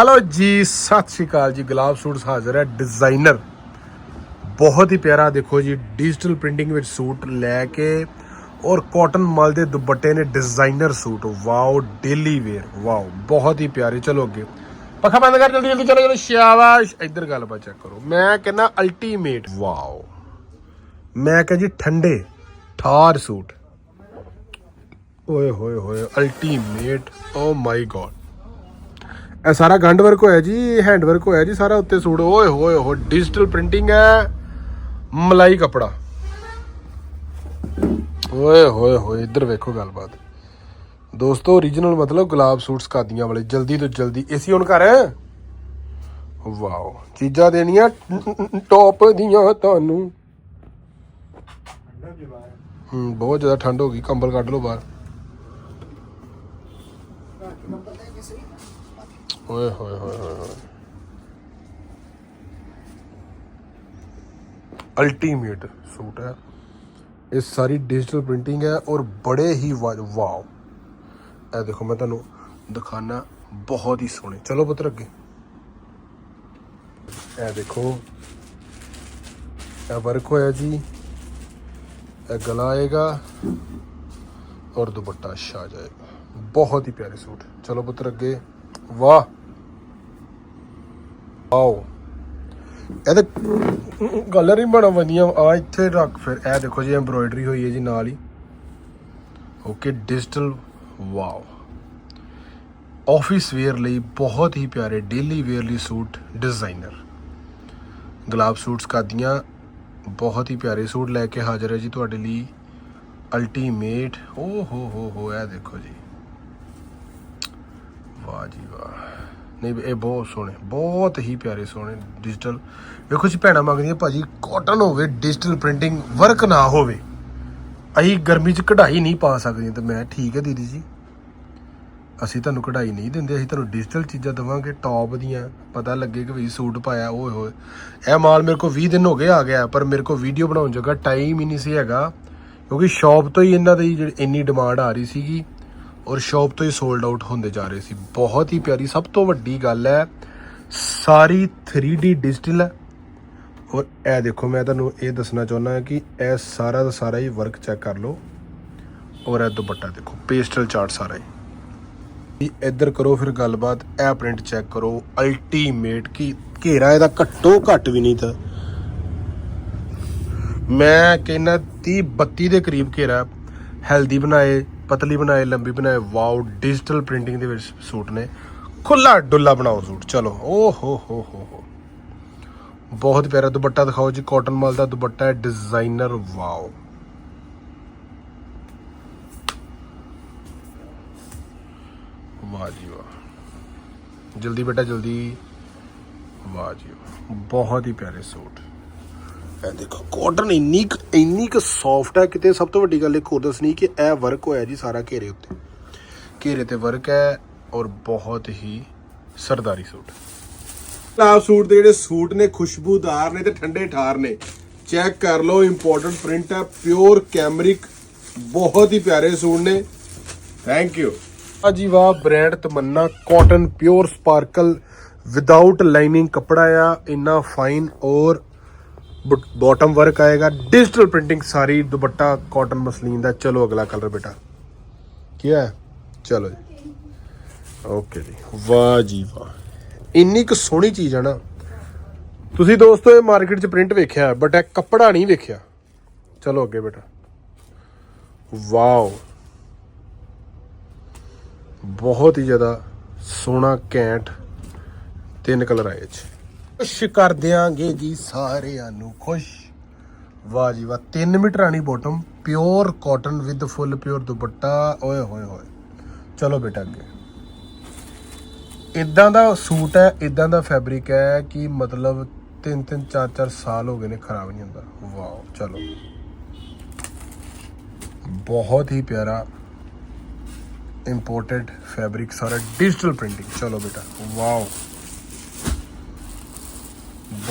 Hello ਜੀ, ਸਤਿ ਸ਼੍ਰੀ ਅਕਾਲ ਜੀ। ਗੁਲਾਬ ਸੂਟਸ ਹਾਜ਼ਰ ਹੈ ਡਿਜ਼ਾਈਨਰ। ਬਹੁਤ ਹੀ ਪਿਆਰਾ ਦੇਖੋ ਜੀ ਡਿਜੀਟਲ ਪ੍ਰਿੰਟਿੰਗ ਵਿੱਚ ਸੂਟ ਲੈ ਕੇ ਔਰ ਕਾਟਨ ਮਲ ਦੇ ਦੁਪੱਟੇ ਨੇ designer suit. Wow daily wear wow, ਬਹੁਤ ਹੀ ਪਿਆਰੇ। ਚਲੋ ਅੱਗੇ। ਪੱਖਾ ਬੰਦ ਕਰ, ਜਲਦੀ ਜਲਦੀ, ਚਲੋ ਚਲੋ, ਸ਼ਾਬਾਸ਼। ਇੱਧਰ ਗੱਲਬਾਤ ਚੈੱਕ ਕਰੋ। ਮੈਂ ਕਹਿੰਦਾ ਅਲਟੀਮੇਟ ਵਾਓ। ਮੈਂ ਕਹਾਂ ਜੀ ਠੰਡੇ, ਠਾਰ ਸੂਟ। ਓਏ ਹੋਏ ਹੋਏ ਅਲਟੀਮੇਟ ਓ ਮਾਈ ਗॉड ਇਹ ਸਾਰਾ ਗੰਡ ਵਰਕ ਹੋਇਆ ਜੀ ਹੈਂਡ ਵਰਕ ਹੋਇਆ ਜੀ, ਸਾਰਾ ਉੱਤੇ ਸੂਟ। ਓਏ, ਹੋਏ ਹੋ ਡਿਜੀਟਲ ਪ੍ਰਿੰਟਿੰਗ ਹੈ, ਮਲਾਈ ਕਪੜਾ। ਓਏ, ਹੋਏ ਹੋਏ, ਇੱਧਰ ਵੇਖੋ ਗੱਲਬਾਤ। ਦੋਸਤੋ origignal ਮਤਲਬ ਗੁਲਾਬ ਸੂਟਸ ਕਾਦੀਆਂ ਵਾਲੇ, ਜਲਦੀ ਤੋਂ ਜਲਦੀ। ਏਸੀ ਹੁਣ ਕਰ। ਵਾਓ, ਚੀਜ਼ਾਂ ਦੇਣੀਆਂ ਟੌਪ ਦੀਆਂ ਤੁਹਾਨੂੰ। ਹੂੰ, ਬਹੁਤ ਜ਼ਿਆਦਾ ਠੰਡ ਹੋ ਗਈ, ਕੰਬਲ ਕੱਢ ਲਓ ਬਾਹਰ। ਓਏ ਹੋਏ ਹੋਏ ਹੋਏ ਹੋਏ। ਅਲਟੀਮੇਟ ਸੂਟ ਹੈ। ਇਹ ਸਾਰੀ ਡਿਜੀਟਲ ਪ੍ਰਿੰਟਿੰਗ ਹੈ ਔਰ ਬੜੇ ਹੀ ਵਾਓ। ਇਹ ਦੇਖੋ, ਮੈਂ ਤੁਹਾਨੂੰ ਦਿਖਾਣਾ ਬਹੁਤ ਹੀ ਸੋਹਣੇ। ਚਲੋ ਪੁੱਤਰ ਅੱਗੇ। ਇਹ ਦੇਖੋ। ਇਹ ਵਰਕ ਹੋਇਆ ਜੀ। ਇਹ ਗਲਾ ਆਏਗਾ ਔਰ ਦੁਪੱਟਾ ਛਾ ਜਾਏਗਾ। ਬਹੁਤ ਹੀ ਪਿਆਰੇ ਸੂਟ। ਚਲੋ ਪੁੱਤਰ ਅੱਗੇ। ਵਾਹ। ਆਓ। ਇਹਦੇ ਕਲਰ ਹੀ ਬਣਾ ਵਧੀਆ ਆ ਇੱਥੇ ਰੱਖ ਫਿਰ। ਇਹ ਦੇਖੋ ਜੀ ਐਮਬ੍ਰੋਇਡਰੀ ਹੋਈ ਹੈ ਜੀ ਨਾਲ ਹੀ। Okay digital wow office wear ਲਈ ਬਹੁਤ ਹੀ ਪਿਆਰੇ ਡੇਲੀ ਵੇਅਰ ਲਈ ਸੂਟ ਡਿਜ਼ਾਈਨਰ ਗੁਲਾਬ ਸੂਟਸ ਕਾਦੀਆਂ ਬਹੁਤ ਹੀ ਪਿਆਰੇ ਸੂਟ ਲੈ ਕੇ ਹਾਜ਼ਰ ਹੈ ਜੀ ਤੁਹਾਡੇ ਲਈ। ਅਲਟੀਮੇਟ ਓ ਹੋ ਹੋ ਹੋ, ਇਹ ਦੇਖੋ ਜੀ। ਵਾਹ ਜੀ ਵਾਹ। ਨਹੀਂ, ਇਹ ਬਹੁਤ ਸੋਹਣੇ, ਬਹੁਤ ਹੀ ਪਿਆਰੇ ਸੋਹਣੇ ਡਿਜੀਟਲ ਵੇਖੋ ਜੀ, ਭੈਣਾਂ ਮੰਗਦੀਆਂ, ਭਾਜੀ ਕਾਟਨ ਹੋਵੇ ਡਿਜੀਟਲ ਪ੍ਰਿੰਟਿੰਗ ਵਰਕ ਨਾ ਹੋਵੇ, ਅਸੀਂ ਗਰਮੀ 'ਚ ਕਢਾਈ ਨਹੀਂ ਪਾ ਸਕਦੇ ਤੇ ਮੈਂ ਠੀਕ ਹੈ ਦੀਦੀ ਜੀ। ਅਸੀਂ ਤੁਹਾਨੂੰ ਕਢਾਈ ਨਹੀਂ ਦਿੰਦੇ, ਅਸੀਂ ਤੁਹਾਨੂੰ ਡਿਜੀਟਲ ਚੀਜ਼ਾਂ ਦਵਾਂਗੇ ਟੌਪ ਦੀਆਂ, ਪਤਾ ਲੱਗੇ ਕਿ ਵੀ ਸੂਟ ਪਾਇਆ, ਓਏ ਹੋਏ। ਇਹ ਮਾਲ ਮੇਰੇ ਕੋਲ 20 ਦਿਨ ਹੋ ਗਏ ਆ ਗਿਆ, ਪਰ ਮੇਰੇ ਕੋਲ ਵੀਡੀਓ ਬਣਾਉਣ ਜੋਗਾ ਟਾਈਮ ਹੀ ਨਹੀਂ ਸੀ ਹੈਗਾ, ਕਿਉਂਕਿ ਸ਼ਾਪ ਤੋਂ ਹੀ ਇਹਨਾਂ ਦੀ ਜਿਹੜੀ ਇੰਨੀ ਡਿਮਾਂਡ ਆ ਰਹੀ ਸੀਗੀ। ਔਰ ਸ਼ਾਪ ਤੋਂ ਹੀ ਸੋਲਡ ਆਊਟ ਹੁੰਦੇ ਜਾ ਰਹੇ ਸੀ। ਬਹੁਤ ਹੀ ਪਿਆਰੀ, ਸਭ ਤੋਂ ਵੱਡੀ ਗੱਲ ਹੈ, ਸਾਰੀ 3D ਡਿਜੀਟਲ ਹੈ। ਔਰ ਇਹ ਦੇਖੋ, ਮੈਂ ਤੁਹਾਨੂੰ ਇਹ ਦੱਸਣਾ ਚਾਹੁੰਦਾ ਕਿ ਇਹ ਸਾਰਾ ਦਾ ਸਾਰਾ ਹੀ ਵਰਕ ਚੈੱਕ ਕਰ ਲਓ। ਔਰ ਇਹ ਦੁਪੱਟਾ ਦੇਖੋ ਪੇਸਟਲ ਚਾਰਟ ਸਾਰਾ ਹੀ। ਵੀ ਇੱਧਰ ਕਰੋ ਫਿਰ ਗੱਲਬਾਤ, ਇਹ ਪ੍ਰਿੰਟ ਚੈੱਕ ਕਰੋ ਅਲਟੀਮੇਟ ਕੀ, ਘੇਰਾ ਇਹਦਾ ਘੱਟੋ ਘੱਟ ਵੀ ਨਹੀਂ ਤਾਂ। ਮੈਂ ਕਹਿੰਦਾ 30 32 ਦੇ ਕਰੀਬ ਘੇਰਾ ਹੈਲਦੀ ਬਣਾਏ ਪਤਲੀ ਬਣਾਏ, ਲੰਬੀ ਬਣਾਏ, ਵਾਓ ਡਿਜੀਟਲ ਪ੍ਰਿੰਟਿੰਗ ਦੇ ਵਿੱਚ ਸੂਟ ਨੇ। ਖੁੱਲਾ ਡੁੱਲਾ ਬਣਾਓ ਸੂਟ, ਚਲੋ। ਓ ਹੋ ਹੋ ਹੋ ਹੋ। ਬਹੁਤ ਪਿਆਰਾ ਦੁਪੱਟਾ ਦਿਖਾਓ ਜੀ ਕਾਟਨ ਮਾਲ ਦਾ ਦੁਪੱਟਾ ਹੈ ਡਿਜ਼ਾਈਨਰ ਵਾਓ। ਵਾਹ ਜੀ ਵਾਹ। ਜਲਦੀ ਬੇਟਾ, ਜਲਦੀ। ਵਾਹ ਜੀ ਬਹੁਤ ਹੀ ਪਿਆਰੇ ਸੂਟ। ਇਹ ਦੇਖੋ ਕਾਟਨ ਇੰਨੀ ਕੁ- ਇੰਨੀ ਕੁ ਸੌਫਟ ਹੈ, ਕਿਤੇ ਸਭ ਤੋਂ ਵੱਡੀ ਗੱਲ ਇੱਕ ਹੋਰ ਦੱਸਣੀ ਕਿ ਇਹ ਵਰਕ ਹੋਇਆ ਜੀ ਸਾਰਾ ਘੇਰੇ ਉੱਤੇ। ਘੇਰੇ ਤੇ ਵਰਕ ਹੈ ਔਰ ਬਹੁਤ ਹੀ ਸਰਦਾਰੀ ਸੂਟ। ਲਾਭ ਸੂਟ ਦੇ ਜਿਹੜੇ ਸੂਟ ਨੇ, ਖੁਸ਼ਬੂਦਾਰ ਨੇ ਤੇ ਠੰਡੇ ਠਾਰ ਨੇ ਚੈੱਕ ਕਰ ਲਓ ਇੰਪੋਰਟੈਂਟ ਪ੍ਰਿੰਟ ਹੈ ਪਿਓਰ ਕੈਮਰਿਕ ਬਹੁਤ ਹੀ ਪਿਆਰੇ ਸੂਟ ਨੇ। ਥੈਂਕ ਯੂ ਆ ਜੀ ਵਾਹ brand Tamanna cotton pure sparkle without lining ਕਪੜਾ ਆ, ਇੰਨਾ ਫਾਈਨ ਔਰ ਬਾਟਮ ਵਰਕ ਆਏਗਾ ਡਿਜੀਟਲ ਪ੍ਰਿੰਟਿੰਗ ਸਾਰੀ, ਦੁਪੱਟਾ ਕਾਟਨ ਮਸਲੀਨ ਦਾ। ਚਲੋ ਅਗਲਾ ਕਲਰ ਬੇਟਾ। ਕੀ ਹੈ ਚਲੋ ਜੀ। ਓਕੇ ਜੀ। ਵਾਹ ਜੀ ਵਾਹ। ਇੰਨੀ ਕੁ ਸੋਹਣੀ ਚੀਜ਼ ਆ ਨਾ। ਤੁਸੀਂ ਦੋਸਤੋ, ਇਹ ਮਾਰਕੀਟ 'ਚ ਪ੍ਰਿੰਟ ਵੇਖਿਆ ਬਟ ਇਹ ਕੱਪੜਾ ਨਹੀਂ ਵੇਖਿਆ। ਚਲੋ ਅੱਗੇ ਬੇਟਾ। ਵਾਓ। ਬਹੁਤ ਹੀ ਜ਼ਿਆਦਾ ਸੋਹਣਾ ਕੈਂਟ ਤਿੰਨ ਕਲਰ ਆਏ ਚ ਖੁਸ਼ ਕਰ ਦਿਆਂਗੇ ਜੀ ਸਾਰਿਆਂ ਨੂੰ ਖੁਸ਼। ਵਾਹ ਜੀ ਵਾਹ 3 ਮੀਟਰ ਆਣੀ bottom pure cotton with full pure ਦੁਪੱਟਾ। ਓਏ ਹੋਏ ਹੋਏ, ਚਲੋ ਬੇਟਾ ਅੱਗੇ। ਇਦਾਂ ਦਾ ਸੂਟ ਹੈ ਇਦਾਂ ਦਾ ਫੈਬਰਿਕ ਹੈ ਕਿ ਮਤਲਬ 3 3 4 4 ਸਾਲ ਹੋ ਗਏ ਨੇ, ਖਰਾਬ ਨਹੀਂ ਹੁੰਦਾ। ਵਾਓ ਚਲੋ। ਬਹੁਤ ਹੀ ਪਿਆਰਾ ਇੰਪੋਰਟਡ ਫੈਬਰਿਕ ਸਾਰਾ ਡਿਜੀਟਲ ਪ੍ਰਿੰਟਿੰਗ ਚਲੋ ਬੇਟਾ, ਵਾਓ।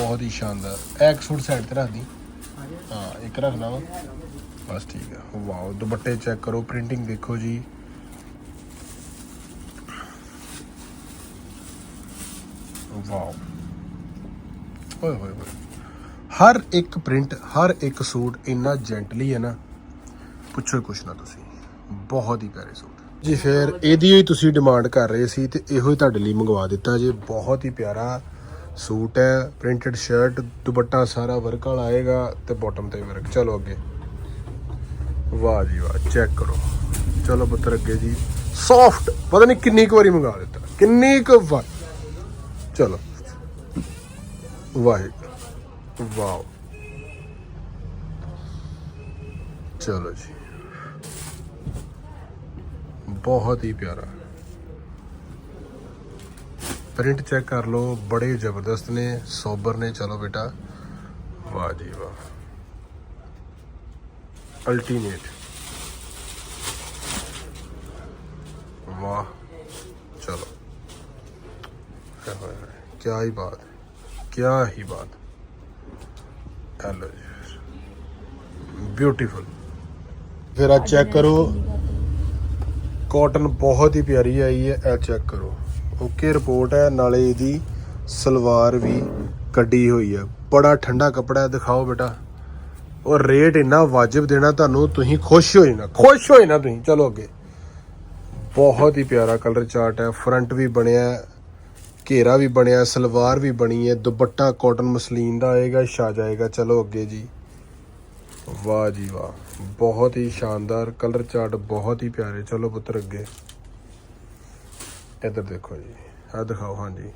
ਬਹੁਤ ਹੀ ਸ਼ਾਨਦਾਰ। ਇਹ ਸੂਟ ਸਾਈਡ ਤੇ ਰੱਖ ਦੀ। ਹਾਂ, ਇੱਕ ਰੱਖਣਾ ਵਾ ਬਸ ਠੀਕ ਹੈ ਵਾਓ, ਦੁਪੱਟੇ ਚੈੱਕ ਕਰੋ ਪ੍ਰਿੰਟਿੰਗ ਦੇਖੋ ਜੀ। ਵਾਓ। ਓਏ, ਹੋਏ ਹੋਏ। ਹਰ ਇੱਕ ਪ੍ਰਿੰਟ ਹਰ ਇੱਕ ਸੂਟ ਇੰਨਾ ਜੈਂਟਲੀ ਹੈ ਨਾ, ਪੁੱਛੋ ਕੁਛ ਨਾ ਤੁਸੀਂ। ਬਹੁਤ ਹੀ ਪਿਆਰੇ ਸੂਟ। ਜੀ ਫਿਰ, ਇਹਦੀ ਹੀ ਤੁਸੀਂ ਡਿਮਾਂਡ ਕਰ ਰਹੇ ਸੀ ਤੇ ਇਹੋ ਹੀ ਤੁਹਾਡੇ ਲਈ ਮੰਗਵਾ ਦਿੱਤਾ ਜੀ। ਬਹੁਤ ਹੀ ਪਿਆਰਾ ਸੂਟ ਹੈ ਪ੍ਰਿੰਟਡ ਸ਼ਰਟ ਦੁਪੱਟਾ ਸਾਰਾ ਵਰਕ ਵਾਲਾ ਆਏਗਾ ਤੇ ਬਾਟਮ ਤੇ ਵਰਕ ਚਲੋ ਅੱਗੇ। ਵਾਹ ਜੀ ਵਾਹ ਚੈੱਕ ਕਰੋ। ਚਲੋ ਪੁੱਤਰ ਅੱਗੇ ਜੀ। ਸੌਫਟ ਪਤਾ ਨਹੀਂ ਕਿੰਨੀ ਕੁ ਵਾਰੀ ਮੰਗਾ ਦਿੱਤਾ ਕਿੰਨੀ ਕੁ ਵਾਰ। ਚਲੋ। ਵਾਹਿਗੁਰੂ ਵਾਓ। ਚਲੋ ਜੀ। ਬਹੁਤ ਹੀ ਪਿਆਰਾ। ਪ੍ਰਿੰਟ ਚੈੱਕ ਕਰ ਲਓ, ਬੜੇ ਜ਼ਬਰਦਸਤ ਨੇ, ਸੋਬਰ ਨੇ। ਚਲੋ ਬੇਟਾ। ਵਾਹ ਜੀ ਵਾਹ। ਅਲਟੀਮੇਟ ਵਾਹ। ਚਲੋ। ਕਿਆ ਹੀ ਬਾਤ। ਹੈ। ਕਿਆ ਹੀ ਬਾਤ। ਹੈਲੋ ਜੀ। ਬਿਊਟੀਫੁਲ ਫਿਰ ਆ ਚੈੱਕ ਕਰੋ। ਕਾਟਨ ਬਹੁਤ ਹੀ ਪਿਆਰੀ ਆਈ ਹੈ, ਇਹ ਚੈੱਕ ਕਰੋ। ਓਕੇ ਰਿਪੋਰਟ ਹੈ, ਨਾਲੇ ਇਹਦੀ ਸਲਵਾਰ ਵੀ ਕੱਢੀ ਹੋਈ ਹੈ। ਬੜਾ ਠੰਡਾ ਕੱਪੜਾ ਦਿਖਾਓ ਬੇਟਾ। ਔਰ ਰੇਟ ਇੰਨਾ ਵਾਜਬ ਦੇਣਾ ਤੁਹਾਨੂੰ, ਤੁਸੀਂ ਖੁਸ਼ ਹੋ ਜਾਣਾ, ਖੁਸ਼ ਹੋ ਜਾਣਾ ਤੁਸੀਂ। ਚਲੋ ਅੱਗੇ। ਬਹੁਤ ਹੀ ਪਿਆਰਾ ਕਲਰ ਚਾਰਟ ਹੈ ਫਰੰਟ ਵੀ ਬਣਿਆ ਘੇਰਾ ਵੀ ਬਣਿਆ ਸਲਵਾਰ ਵੀ ਬਣੀ ਹੈ, ਦੁਪੱਟਾ ਕਾਟਨ ਮਸਲੀਨ ਦਾ ਆਏਗਾ ਛਾ ਜਾਏਗਾ। ਚਲੋ ਅੱਗੇ ਜੀ। ਵਾਹ ਜੀ ਵਾਹ। ਬਹੁਤ ਹੀ ਸ਼ਾਨਦਾਰ ਕਲਰ ਚਾਰਟ ਬਹੁਤ ਹੀ ਪਿਆਰੇ। ਚਲੋ ਪੁੱਤਰ ਅੱਗੇ। ਇੱਧਰ ਦੇਖੋ ਜੀ ਆ ਦਿਖਾਓ, ਹਾਂਜੀ।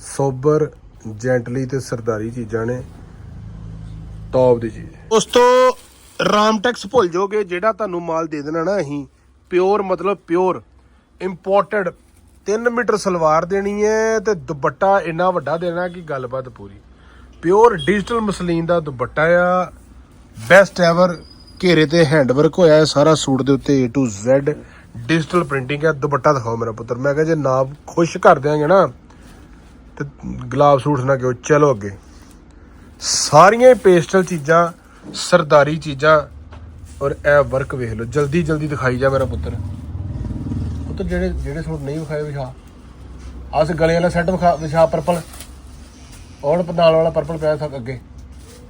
ਸੋਬਰ ਜੈਂਟਲੀ ਤੇ ਸਰਦਾਰੀ ਚੀਜ਼ਾਂ ਨੇ। ਟੌਪ ਦੀ ਚੀਜ਼। ਉਸ ਤੋਂ ਰਾਮਟੈਕਸ ਭੁੱਲ ਜਾਓਗੇ, ਜਿਹੜਾ ਤੁਹਾਨੂੰ ਮਾਲ ਦੇ ਦੇਣਾ ਨਾ ਅਸੀਂ ਪਿਓਰ ਮਤਲਬ ਪਿਓਰ ਇੰਪੋਰਟਡ 3 ਮੀਟਰ ਸਲਵਾਰ ਦੇਣੀ ਹੈ ਤੇ ਦੁਪੱਟਾ ਇੰਨਾ ਵੱਡਾ ਦੇਣਾ ਕਿ ਗੱਲਬਾਤ ਪੂਰੀ। ਪਿਓਰ ਡਿਜੀਟਲ ਮਸਲੀਨ ਦਾ ਦੁਪੱਟਾ ਆ ਬੈਸਟ ਐਵਰ ਘੇਰੇ ਤੇ ਹੈਂਡਵਰਕ ਹੋਇਆ ਹੈ ਸਾਰਾ ਸੂਟ ਦੇ ਉੱਤੇ A to Z digital printing ਹੈ, ਦੁਪੱਟਾ ਦਿਖਾਓ ਮੇਰਾ ਪੁੱਤਰ। ਮੈਂ ਕਿਹਾ ਜੇ ਨਾ ਖੁਸ਼ ਕਰ ਦਿਆਂਗੇ ਨਾ, ਤੇ ਗੁਲਾਬ ਸੂਟ ਨਾ ਕਿਉਂ ਚਲੋ ਅੱਗੇ। ਸਾਰੀਆਂ ਪੇਸਟਲ ਚੀਜ਼ਾਂ, ਸਰਦਾਰੀ ਚੀਜ਼ਾਂ, ਔਰ ਇਹ ਵਰਕ ਵੇਖ ਲਓ। ਜਲਦੀ ਜਲਦੀ ਦਿਖਾਈ ਜਾ ਮੇਰਾ ਪੁੱਤਰ। ਪੁੱਤਰ, ਜਿਹੜੇ ਜਿਹੜੇ ਸੂਟ ਨਹੀਂ ਵਿਖਾਏ ਵਿਖਾ ਆਸ ਗਲੇ ਵਾਲਾ ਸੈੱਟ ਵਿਖਾ ਵਿਖਾ ਪਰਪਲ ਔਰ ਨਾਲ ਵਾਲਾ ਪਰਪਲ ਪਿਆ ਸਕ ਅੱਗੇ।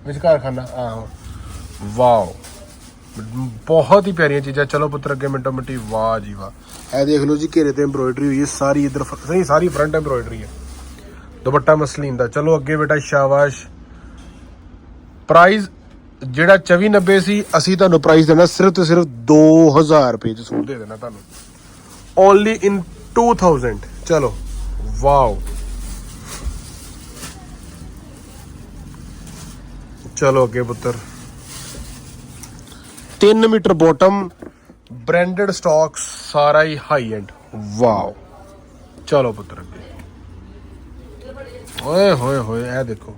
ਵਿਚਕਾਰ ਖਾਨਾ ਆਹੋ। ਵਾਓ। ਬਹੁਤ ਹੀ ਪਿਆਰੀਆਂ ਚੀਜ਼ਾਂ। ਚਲੋ ਪੁੱਤਰ, ਅੱਗੇ ਮਿੰਟੋ ਮਿੰਟੀ ਵਾਹ ਜੀ ਵਾਹ। ਇਹ ਦੇਖ ਲਓ ਜੀ, ਘੇਰੇ ਤੇ ਐਮਬ੍ਰੋਇਡਰੀ ਹੋਈ ਹੈ, ਸਾਰੀ ਇਧਰ ਸਹੀ ਸਾਰੀ ਫਰੰਟ ਐਮਬ੍ਰੋਇਡਰੀ ਹੈ। ਦੁਪੱਟਾ ਮਸਲੀਨ ਦਾ। ਚਲੋ ਅੱਗੇ ਬੇਟਾ, ਸ਼ਾਬਾਸ਼। ਪ੍ਰਾਈਸ ਜਿਹੜਾ 2490 ਸੀ, ਅਸੀਂ ਤੁਹਾਨੂੰ ਪ੍ਰਾਈਸ ਦੇਣਾ ਸਿਰਫ ਤੇ ਸਿਰਫ 2000 ਰੁਪਏ ਚ ਸੂਟ ਦੇ ਦੇਣਾ ਤੁਹਾਨੂੰ। ਓਨਲੀ ਇਨ 2000 ਚਲੋ, ਵਾਓ। ਚਲੋ ਅੱਗੇ ਪੁੱਤਰ। 3 ਮੀਟਰ ਬੋਟਮ ਬ੍ਰਾਂਡਡ ਸਟਾਕ ਸਾਰਾ ਹੀ ਹਾਈ ਐਂਡ ਵਾਓ। ਚਲੋ ਪੁੱਤਰ ਅੱਗੇ। ਓਏ ਹੋਏ ਹੋਏ, ਇਹ ਦੇਖੋ।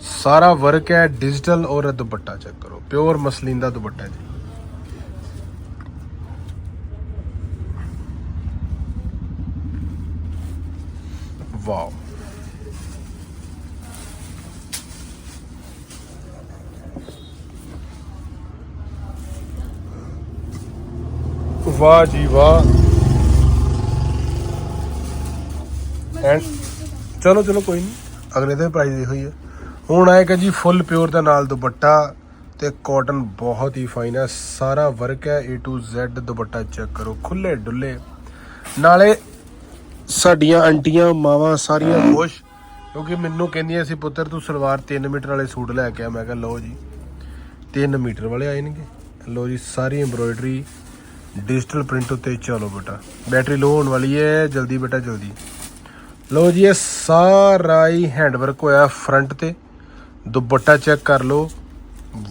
ਸਾਰਾ ਵਰਕ ਹੈ ਡਿਜੀਟਲ ਔਰ ਦੁਪੱਟਾ ਚੈੱਕ ਕਰੋ। ਪਿਓਰ ਮਸਲੀਨ ਦਾ ਦੁਪੱਟਾ ਜੀ ਵਾਓ ਵਾਹ ਜੀ ਵਾਹ। ਐਂਡ ਚਲੋ ਚਲੋ, ਕੋਈ ਨਹੀਂ ਅਗਲੇ ਦਿਨ ਪ੍ਰਾਈਸ ਇਹੋ ਹੀ ਹੈ। ਹੁਣ ਆਏਗਾ ਜੀ ਫੁੱਲ ਪਿਓਰ ਦੇ ਨਾਲ ਦੁਪੱਟਾ ਤੇ ਕਾਟਨ ਬਹੁਤ ਹੀ ਫਾਈਨ ਹੈ। ਸਾਰਾ ਵਰਕ ਹੈ, A to Z, ਦੁਪੱਟਾ ਚੈੱਕ ਕਰੋ। ਖੁੱਲੇ ਡੁੱਲੇ ਨਾਲੇ ਸਾਡੀਆਂ ਆਂਟੀਆਂ, ਮਾਵਾਂ ਸਾਰੀਆਂ ਖੁਸ਼। ਕਿਉਂਕਿ ਮੈਨੂੰ ਕਹਿੰਦੀਆਂ ਸੀ, ਪੁੱਤਰ, ਤੂੰ ਸਲਵਾਰ 3 ਮੀਟਰ ਵਾਲੇ ਸੂਟ ਲੈ ਕੇ ਆ। ਮੈਂ ਕਿਹਾ, ਲਓ ਜੀ 3 ਮੀਟਰ ਵਾਲੇ ਆਏ ਨੇਗੇ ਲਓ ਜੀ, ਸਾਰੀ ਐਮਬ੍ਰੋਇਡਰੀ ਡਿਜੀਟਲ ਪ੍ਰਿੰਟ ਉੱਤੇ ਚਲੋ ਬੇਟਾ। ਬੈਟਰੀ ਲੋ ਹੋਣ ਵਾਲੀ ਹੈ, ਜਲਦੀ ਬੇਟਾ, ਜਲਦੀ। ਲਓ ਜੀ, ਇਹ ਸਾਰਾ ਹੀ ਹੈਂਡ ਵਰਕ ਹੋਇਆ ਫਰੰਟ ਤੇ। ਦੁਪੱਟਾ ਚੈੱਕ ਕਰ ਲਓ।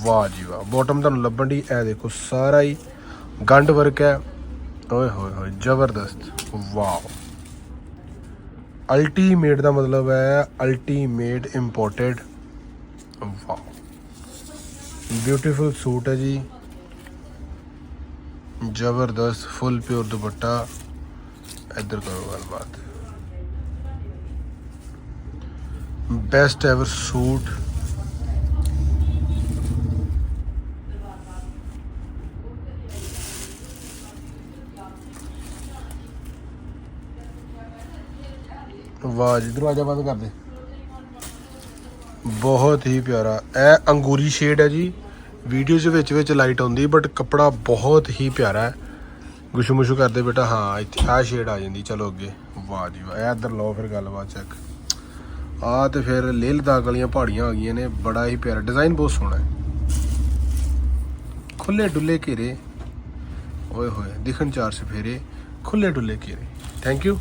ਵਾਹ ਜੀ ਵਾਹ ਬਾਟਮ ਤੁਹਾਨੂੰ ਲੱਭਣ ਦੀ, ਇਹ ਦੇਖੋ, ਸਾਰਾ ਹੀ ਗੰਡ ਵਰਕ ਹੈ। ਓਏ ਹੋਏ ਹੋਏ, ਜ਼ਬਰਦਸਤ। ਵਾਓ ਅਲਟੀਮੇਟ ਦਾ ਮਤਲਬ ਹੈ ultimate imported wow beautiful suit ਹੈ ਜੀ। ਜ਼ਬਰਦਸਤ ਫੁੱਲ ਪਿਓਰ ਦੁਪੱਟਾ ਇੱਧਰ ਕਰੋ ਗੱਲਬਾਤ ਬੈਸਟ ਐਵਰ ਸੂਟ ਵਾਹ ਜੀ ਦਰਵਾਜ਼ਾ ਬੰਦ ਕਰ ਦੇ ਬਹੁਤ ਹੀ ਪਿਆਰਾ ਇਹ ਅੰਗੂਰੀ ਸ਼ੇਡ ਹੈ ਜੀ ਵੀਡੀਓ ਦੇ ਵਿੱਚ ਵਿੱਚ ਲਾਈਟ ਆਉਂਦੀ ਬਟ ਕੱਪੜਾ ਬਹੁਤ ਹੀ ਪਿਆਰਾ ਹੈ। ਗੁਸ਼ੂ ਮੁਸ਼ੂ ਕਰਦੇ ਬੇਟਾ, ਹਾਂ, ਇੱਥੇ ਆ ਸ਼ੇਡ ਆ ਜਾਂਦੀ, ਚਲੋ ਅੱਗੇ। ਵਾਹ ਜੀ ਵਾਹ, ਇਹ ਇੱਧਰ ਲਓ ਫਿਰ ਗੱਲਬਾਤ ਚੈੱਕ ਆ ਤੇ ਫਿਰ ਲੇਹ ਲਦਾਖ ਵਾਲੀਆਂ ਪਹਾੜੀਆਂ ਆ ਗਈਆਂ ਨੇ, ਬੜਾ ਹੀ ਪਿਆਰਾ ਡਿਜ਼ਾਈਨ ਬਹੁਤ ਸੋਹਣਾ ਹੈ। ਖੁੱਲੇ ਡੁੱਲੇ ਘੇਰੇ। ਓਏ ਹੋਏ, ਦਿਖਣ ਚਾਰ ਸਫੇਰੇ ਖੁੱਲੇ ਡੁੱਲੇ ਘੇਰੇ। Thank you